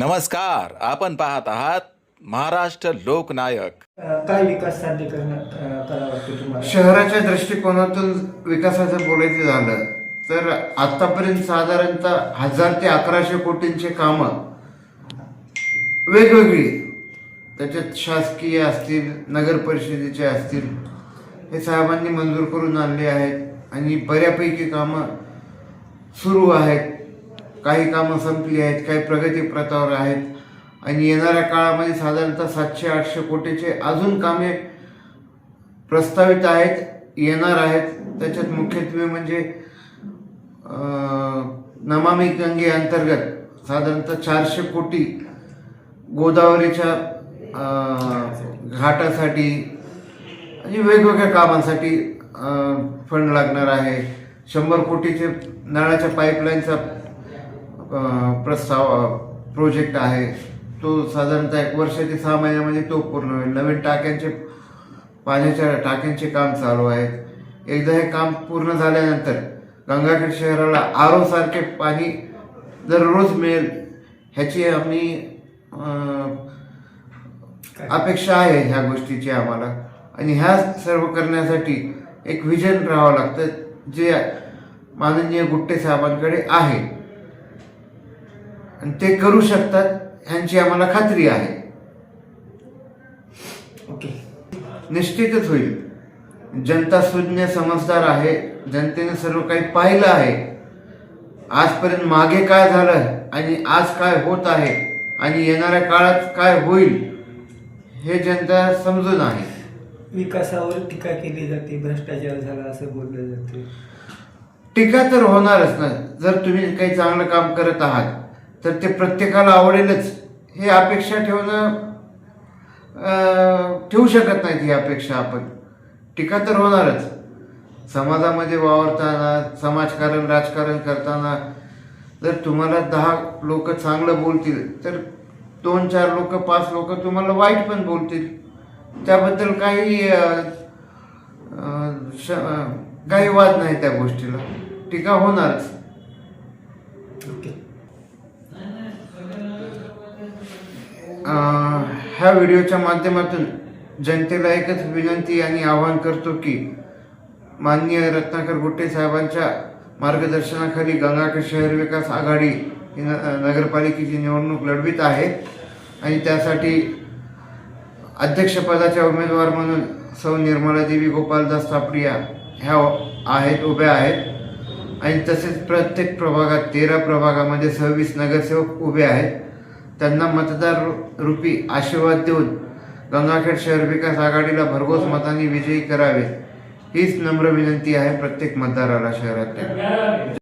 नमस्कार आपण पाहत आहात महाराष्ट्र लोकनायक. काय विकास साध्य करण्यात शहराच्या दृष्टिकोनातून विकासाचं बोलायचं झालं तर आतापर्यंत साधारणतः हजार ते अकराशे कोटींचे कामं वेगवेगळी. त्याच्यात शासकीय असतील नगर परिषदेचे असतील हे साहेबांनी मंजूर करून आणले आहेत आणि बऱ्यापैकी कामं सुरू आहेत. काही कामं संपली आहेत काही प्रगती प्रथावर आहेत. आणि येणाऱ्या काळामध्ये साधारणतः सातशे आठशे कोटीचे अजून कामे प्रस्तावित आहेत येणार आहेत. त्याच्यात मुख्यत्वे म्हणजे नमामी गंगे अंतर्गत साधारणतः चारशे कोटी गोदावरीच्या घाटासाठी आणि वेगवेगळ्या कामांसाठी फंड लागणार आहे. शंभर कोटीचे नळाच्या पाईपलाईनचा प्रस्ताव प्रोजेक्ट आहे. तो साधारणतः एक वर्ष ते सहा महिन्यामध्ये तो पूर्ण होईल. नवीन टाक्यांचे पाण्याच्या टाक्यांचे काम चालू आहेत. एकदा हे काम पूर्ण झाल्यानंतर गंगाखेड शहराला आरो सारखे पाणी दररोज मिळेल ह्याची आम्ही अपेक्षा आहे ह्या गोष्टीची आम्हाला. आणि ह्या सर्व करण्यासाठी एक विजन राहावं लागतं जे माननीय गुट्टे साहेबांकडे आहे. आणि ते करू शकतात ह्यांची आम्हाला खात्री आहे. ओके. निश्चितच होईल. जनता शून्य समजदार आहे. जनतेने सर्व काही पाहिलं आहे. आजपर्यंत मागे काय झालं आणि आज काय होत आहे आणि येणाऱ्या काळात काय होईल हे जनता समजून आहे. विकासावर टीका केली जाते भ्रष्टाचार झाला असं बोललं जाते. टीका तर होणारच ना. जर तुम्ही काही चांगलं काम करत आहात तर ते प्रत्येकाला आवडेलच. हे अपेक्षा ठेवणं ठेवू शकत नाहीत ही अपेक्षा आपण. टीका तर होणारच. समाजामध्ये वावरताना समाजकारण राजकारण करताना जर तुम्हाला दहा लोक चांगलं बोलतील तर दोन चार लोक पाच लोक तुम्हाला वाईट पण बोलतील. त्याबद्दल काही श- काही वाद नाही त्या गोष्टीला. टीका होणारच ओके अं, ह्या व्हिडिओच्या माध्यमातून जनतेला एकच विनंती आणि आवाहन करतो की माननीय रत्नाकर गुट्टे साहेबांच्या मार्गदर्शनाखाली गंगाखेड शहर विकास आघाडी ही न नगरपालिकेची निवडणूक लढवित आहे. आणि त्यासाठी अध्यक्षपदाच्या उमेदवार म्हणून सौ निर्मला देवी गोपालदास तापडिया ह्या आहेत उभ्या आहेत. आणि तसेच प्रत्येक प्रभागात तेरा प्रभागामध्ये सव्वीस नगरसेवक उभे आहेत. त्यांना मतदार रूपी आशीर्वाद देऊन गंगाखेड शहर विकास आघाडीला भरघोस मतांनी विजयी करावे हीच नम्र विनंती आहे प्रत्येक मतदाराला शहरातल्या.